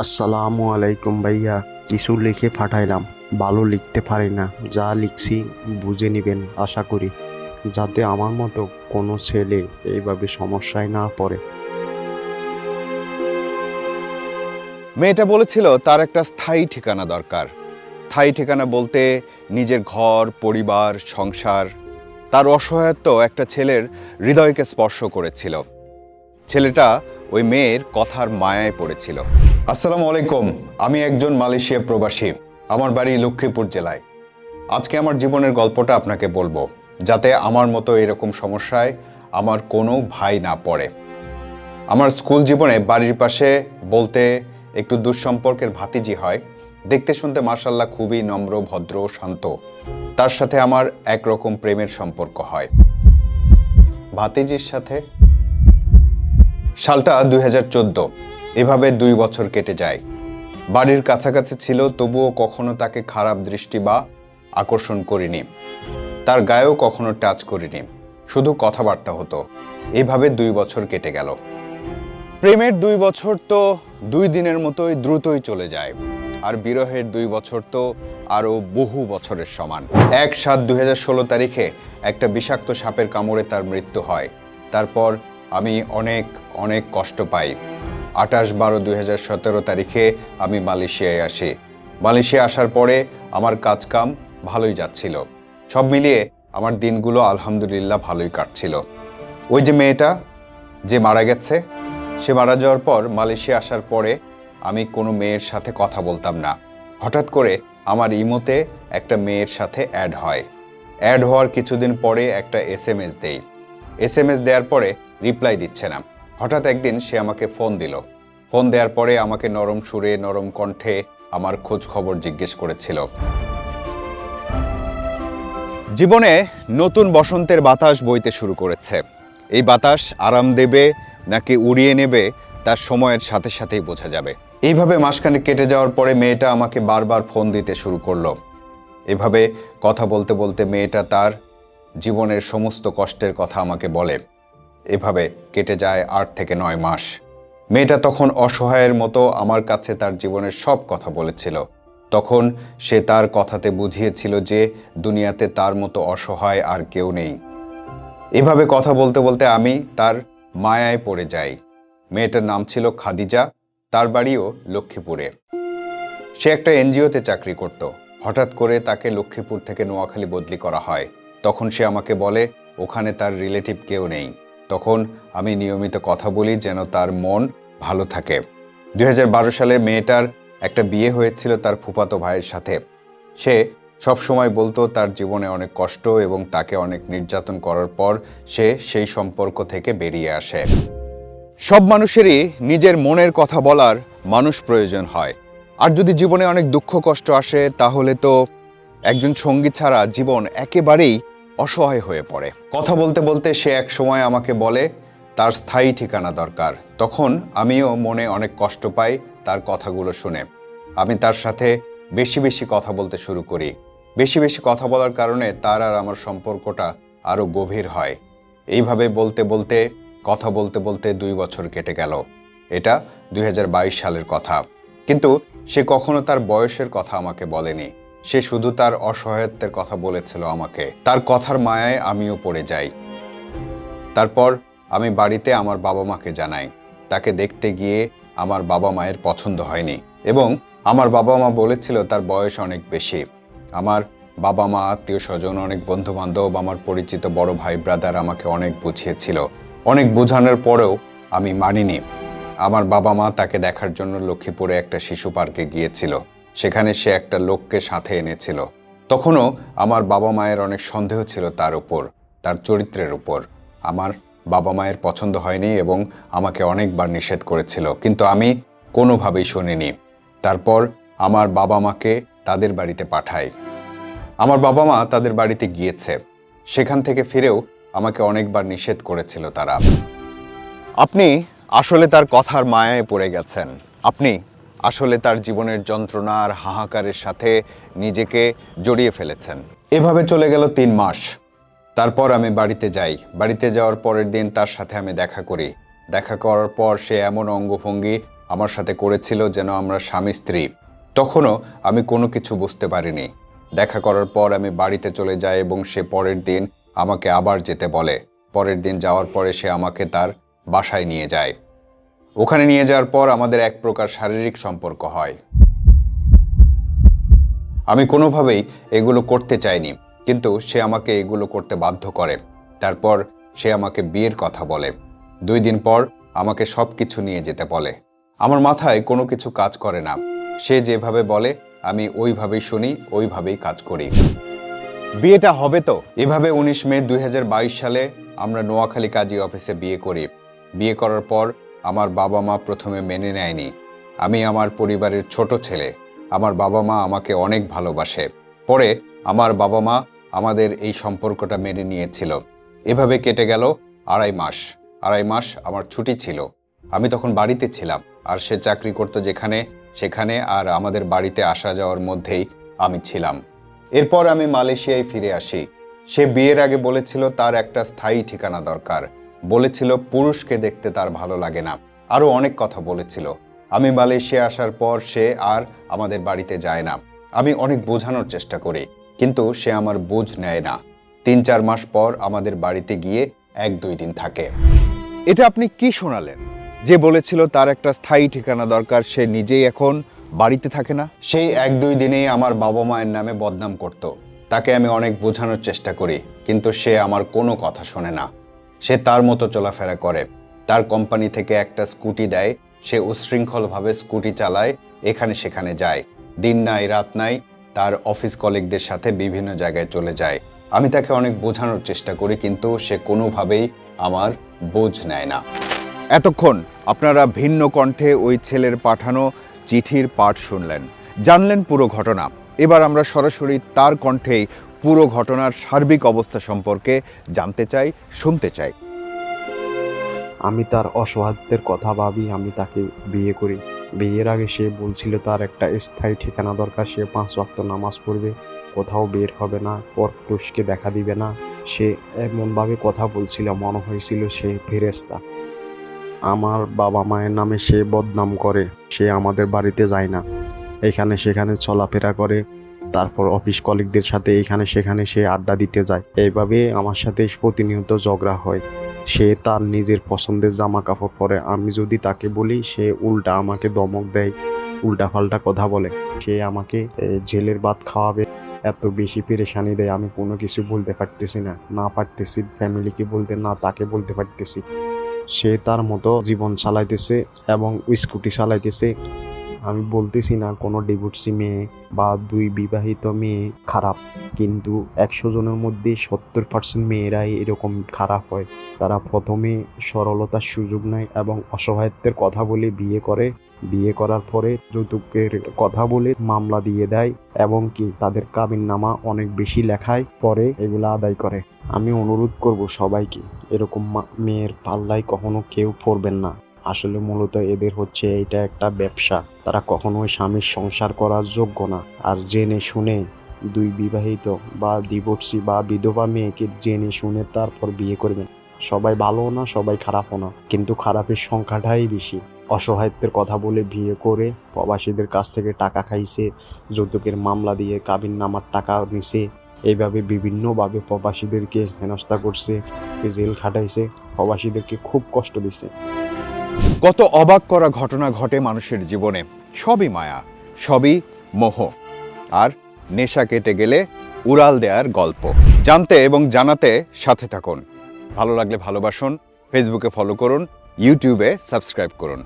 আসসালামু আলাইকুম ভাইয়া। কিছু লিখে পাঠাইলাম, ভালো লিখতে পারি না। যা লিখছি বুঝে নেবেন, আশা করি। যাতে আমার মতো কোনো ছেলে এইভাবে সমস্যায় না পড়ে। মেয়েটা বলেছিল, তার একটা স্থায়ী ঠিকানা দরকার। স্থায়ী ঠিকানা বলতে নিজের ঘর, পরিবার, সংসার। তার অসহায়ত্ব একটা ছেলের হৃদয়কে স্পর্শ করেছিল। ছেলেটা ওই মেয়ের কথার মায়ায় পড়েছিল। আসসালামু আলাইকুম, আমি একজন মালয়েশিয়া প্রবাসী, আমার বাড়ি লক্ষ্মীপুর জেলায়। আজকে আমার জীবনের গল্পটা আপনাকে বলব, যাতে আমার মতো এরকম সমস্যায় আমার কোনো ভাই না পড়ে। আমার স্কুল জীবনে বাড়ির পাশে বলতে একটু দুঃসম্পর্কের ভাতিজি হয়, দেখতে শুনতে মার্শাল্লাহ খুবই নম্র, ভদ্র, শান্ত। তার সাথে আমার একরকম প্রেমের সম্পর্ক হয়। ভাতিজির সাথে সালটা দুই হাজার চোদ্দ এভাবে দুই বছর কেটে যায়। বাড়ির কাছাকাছি ছিল, তবুও কখনো তাকে খারাপ দৃষ্টি বা আকর্ষণ করিনি। তার গায়েও কখনো টাচ করিনি। শুধু কথাবার্তা হতো। এভাবে দুই বছর কেটে গেল। প্রেমের দুই বছর তো দুই দিনের মতোই দ্রুতই চলে যায়। আর বিরহের দুই বছর তো আরও বহু বছরের সমান। এক সাত দুই তারিখে একটা বিষাক্ত সাপের কামড়ে তার মৃত্যু হয়। তারপর আমি অনেক অনেক কষ্ট পাই। আঠাশ বারো দুই হাজার সতেরো তারিখে আমি মালয়েশিয়ায় আসি। মালয়েশিয়া আসার পরে আমার কাজকাম ভালোই যাচ্ছিল। সব মিলিয়ে আমার দিনগুলো আলহামদুলিল্লাহ ভালোই কাটছিল। ওই যে মেয়েটা যে মারা গেছে, সে মারা যাওয়ার পর মালয়েশিয়া আসার পরে আমি কোনো মেয়ের সাথে কথা বলতাম না। হঠাৎ করে আমার ইমোতে একটা মেয়ের সাথে অ্যাড হয়। অ্যাড হওয়ার কিছুদিন পরে একটা এস এম এস দেই। এস এম এস দেওয়ার পরে রিপ্লাই দিচ্ছে না। হঠাৎ একদিন সে আমাকে ফোন দিল। ফোন দেওয়ার পরে আমাকে নরম সুরে, নরম কণ্ঠে আমার খোঁজ খবর জিজ্ঞেস করেছিল। জীবনে নতুন বসন্তের বাতাস বইতে শুরু করেছে। এই বাতাস আরাম দেবে নাকি উড়িয়ে নেবে তার সময়ের সাথে সাথেই বোঝা যাবে। এইভাবে মাসখানেক কেটে যাওয়ার পরে মেয়েটা আমাকে বারবার ফোন দিতে শুরু করল। এভাবে কথা বলতে বলতে মেয়েটা তার জীবনের সমস্ত কষ্টের কথা আমাকে বলে। এভাবে কেটে যায় আট থেকে নয় মাস। মেয়েটা তখন অসহায়ের মতো আমার কাছে তার জীবনের সব কথা বলেছিল। তখন সে তার কথাতে বুঝিয়েছিল যে দুনিয়াতে তার মতো অসহায় আর কেউ নেই। এভাবে কথা বলতে বলতে আমি তার মায়ায় পড়ে যাই। মেয়েটার নাম ছিল খাদিজা, তার বাড়িও লক্ষ্মীপুরে। সে একটা এনজিওতে চাকরি করত। হঠাৎ করে তাকে লক্ষ্মীপুর থেকে নোয়াখালী বদলি করা হয়। তখন সে আমাকে বলে, ওখানে তার রিলেটিভ কেউ নেই। তখন আমি নিয়মিত কথা বলি যেন তার মন ভালো থাকে। দুই হাজার বারো সালে মেয়েটার একটা বিয়ে হয়েছিল তার ফুফাতো ভাইয়ের সাথে। সে সব সময় বলতো তার জীবনে অনেক কষ্ট এবং তাকে অনেক নির্যাতন করার পর সে সেই সম্পর্ক থেকে বেরিয়ে আসে। সব মানুষেরই নিজের মনের কথা বলার মানুষ প্রয়োজন হয়। আর যদি জীবনে অনেক দুঃখ কষ্ট আসে, তাহলে তো একজন সঙ্গী ছাড়া জীবন একেবারেই অসহায় হয়ে পড়ে। কথা বলতে বলতে সে এক সময় আমাকে বলে, তার স্থায়ী ঠিকানা দরকার। তখন আমিও মনে অনেক কষ্ট পাই তার কথাগুলো শুনে। আমি তার সাথে বেশি বেশি কথা বলতে শুরু করি। বেশি বেশি কথা বলার কারণে তার আর আমার সম্পর্কটা আরও গভীর হয়। এইভাবে বলতে বলতে, কথা বলতে বলতে দুই বছর কেটে গেল। এটা দুই হাজার বাইশ সালের কথা। কিন্তু সে কখনো তার বয়সের কথা আমাকে বলেনি। সে শুধু তার অসহায়ত্বের কথা বলেছিল আমাকে। তার কথার মায়ায় আমিও পড়ে যাই। তারপর আমি বাড়িতে আমার বাবা মাকে জানাই। তাকে দেখতে গিয়ে আমার বাবা মায়ের পছন্দ হয়নি এবং আমার বাবা মা বলেছিল তার বয়স অনেক বেশি। আমার বাবা মা, আত্মীয় স্বজন, অনেক বন্ধু বান্ধব আমার পরিচিত বড় ভাই ব্রাদার আমাকে অনেক বুঝিয়েছিল। অনেক বোঝানোর পরেও আমি মানিনি। আমার বাবা মা তাকে দেখার জন্য লক্ষ্মীপুরে একটা শিশু পার্কে গিয়েছিল। সেখানে সে একটা লোককে সাথে এনেছিল। তখনও আমার বাবা মায়ের অনেক সন্দেহ ছিল তার উপর, তার চরিত্রের উপর। আমার বাবা মায়ের পছন্দ হয়নি এবং আমাকে অনেকবার নিষেধ করেছিল, কিন্তু আমি কোনোভাবেই শুনিনি। তারপর আমার বাবা মাকে তাদের বাড়িতে পাঠাই। আমার বাবা মা তাদের বাড়িতে গিয়েছে। সেখান থেকে ফিরেও আমাকে অনেকবার নিষেধ করেছিল তারা। আপনি আসলে তার কথার মায়ায় পড়ে গেছেন। আপনি আসলে তার জীবনের যন্ত্রণা আর হাহাকারের সাথে নিজেকে জড়িয়ে ফেলেছেন। এভাবে চলে গেল তিন মাস। তারপর আমি বাড়িতে যাই। বাড়িতে যাওয়ার পরের দিন তার সাথে আমি দেখা করি। দেখা করার পর সে এমন অঙ্গভঙ্গি আমার সাথে করেছিল যেন আমরা স্বামী স্ত্রী। তখনও আমি কোনো কিছু বুঝতে পারিনি। দেখা করার পর আমি বাড়িতে চলে যাই এবং সে পরের দিন আমাকে আবার যেতে বলে। পরের দিন যাওয়ার পরে সে আমাকে তার বাসায় নিয়ে যায়। ওখানে নিয়ে যাওয়ার পর আমাদের এক প্রকার শারীরিক সম্পর্ক হয়। আমি কোনোভাবেই এগুলো করতে চাইনি কিন্তু সে আমাকে এগুলো করতে বাধ্য করে। তারপর সে আমাকে বিয়ের কথা বলে। দুই দিন পর আমাকে সব কিছু নিয়ে যেতে বলে। আমার মাথায় কোনো কিছু কাজ করে না। সে যেভাবে বলে আমি ওইভাবেই শুনি ওইভাবেই কাজ করি। বিয়েটা হবে তো? এভাবে উনিশ মে দুই হাজার বাইশ সালে আমরা নোয়াখালী কাজী অফিসে বিয়ে করি। বিয়ে করার পর আমার বাবা মা প্রথমে মেনে নেয়নি। আমি আমার পরিবারের ছোট ছেলে। আমার বাবা মা আমাকে অনেক ভালোবাসে। পরে আমার বাবা মা আমাদের এই সম্পর্কটা মেনে নিয়েছিল। এভাবে কেটে গেল আড়াই মাস। আড়াই মাস আমার ছুটি ছিল। আমি তখন বাড়িতে ছিলাম। আর সে চাকরি করতো যেখানে, সেখানে আর আমাদের বাড়িতে আসা যাওয়ার মধ্যেই আমি ছিলাম। এরপর আমি মালয়েশিয়ায় ফিরে আসি। সে বিয়ের আগে বলেছিল তার একটা স্থায়ী ঠিকানা দরকার। বলেছিল, পুরুষকে দেখতে তার ভালো লাগে না। আরও অনেক কথা বলেছিল। আমি মালয়েশিয়া আসার পর সে আর আমাদের বাড়িতে যায় না। আমি অনেক বোঝানোর চেষ্টা করি, কিন্তু সে আমার বোঝ নেয় না। তিন চার মাস পর আমাদের বাড়িতে গিয়ে এক দুই দিন থাকে। এটা আপনি কি শোনালেন? যে বলেছিল তার একটা স্থায়ী ঠিকানা দরকার, সে নিজেই এখন বাড়িতে থাকে না? সেই এক দুই দিনেই আমার বাবা মায়ের নামে বদনাম করত। তাকে আমি অনেক বোঝানোর চেষ্টা করি, কিন্তু সে আমার কোনো কথা শোনে না। সে তার মতো চলাফেরা করে। তার কোম্পানি থেকে একটা স্কুটি দেয়, সে উশৃঙ্খলভাবে স্কুটি চালায়, এখানে সেখানে যায়। দিন নাই, রাত নাই, তার অফিস কলিগদের সাথে বিভিন্ন জায়গায় চলে যায়। আমি তাকে অনেক বোঝানোর চেষ্টা করি, কিন্তু সে কোনোভাবেই আমার বোঝ নেয় না। এতক্ষণ আপনারা ভিন্ন কণ্ঠে ওই ছেলের পাঠানো চিঠির পাঠ শুনলেন। জানলেন পুরো ঘটনা। এবার আমরা সরাসরি তার কণ্ঠেই পুরো ঘটনার সার্বিক অবস্থা সম্পর্কে জানতে চাই, শুনতে চাই। আমি তার অসহায়ত্বের কথা ভাবি, আমি তাকে বিয়ে করি। বিয়ের আগে সে বলছিল তার একটা স্থায়ী ঠিকানা দরকার, সে পাঁচ ওয়াক্ত নামাজ পড়বে, কোথাও বের হবে না, পরপুরুষকে দেখা দিবে না। সে এমনভাবে কথা বলছিল, মনে হয়েছিল সে ফেরেস্তা আমার বাবা মায়ের নামে সে বদনাম করে, সে আমাদের বাড়িতে যায় না। এখানে সেখানে চলাফেরা করে তারপর অফিস কলিগদের সাথে এখানে সেখানে সে আড্ডা দিতে যায়। এইভাবে আমার সাথে প্রতিনিয়ত ঝগড়া হয়। সে তার নিজের পছন্দের জামা কাপড় পরে। আমি যদি তাকে বলি, সে উল্টা আমাকে দমক দেয় উল্টা পাল্টা কথা বলে। সে আমাকে জেলের ভাত খাওয়াবে, এত বেশি পেরেশানি দেয়। আমি কোনো কিছু বলতে পারতেছি না না পারতেছি ফ্যামিলিকে বলতে, না তাকে বলতে পারতেছি। সে তার মতো জীবন চালাইতেছে এবং স্কুটি চালাইতেছে। আমি বলতেছি না কোনো ডিভোর্সি মেয়ে বা দুই বিবাহিত মেয়ে খারাপ, কিন্তু একশো জনের মধ্যে সত্তর পার্সেন্ট মেয়েরাই এরকম খারাপ হয়। তারা প্রথমে সরলতার সুযোগ নেয় এবং অসহায়ত্বের কথা বলে বিয়ে করে। বিয়ে করার পরে যৌতুকের কথা বলে মামলা দিয়ে দেয় এবং কি তাদের কাবিন নামা অনেক বেশি লেখায়, পরে এগুলো আদায় করে। আমি অনুরোধ করব সবাইকে, এরকম মেয়ের পাল্লায় কখনো কেউ পড়বেন না। আসলে মূলত এদের হচ্ছে এটা একটা ব্যবসা। তারা কখনোই স্বামীর সংসার করার যোগ্য না। আর জেনে শুনে দুই বিবাহিত বা ডিভোর্সি বা বিধবা মেয়েকে জেনে শুনে তারপর বিয়ে করবেন। সবাই ভালো না, সবাই খারাপও না। কিন্তু খারাপের সংখ্যাটাই বেশি। অসহায়ত্বের কথা বলে বিয়ে করে প্রবাসীদের কাছ থেকে টাকা খাইছে, যৌতুকের মামলা দিয়ে কাবিন নামার টাকা নিছে। এইভাবে বিভিন্নভাবে প্রবাসীদেরকে হেনস্থা করছে, জেল খাটাইছে, প্রবাসীদেরকে খুব কষ্ট দিছে। কত অবাক করা ঘটনা ঘটে মানুষের জীবনে। সবই মায়া, সবই মোহ। আর নেশা কেটে গেলে উড়াল দেয়ার গল্প। জানতে এবং জানাতে সাথে থাকুন। ভালো লাগলে ভালোবাসুন ফেসবুকে ফলো করুন ইউটিউবে সাবস্ক্রাইব করুন।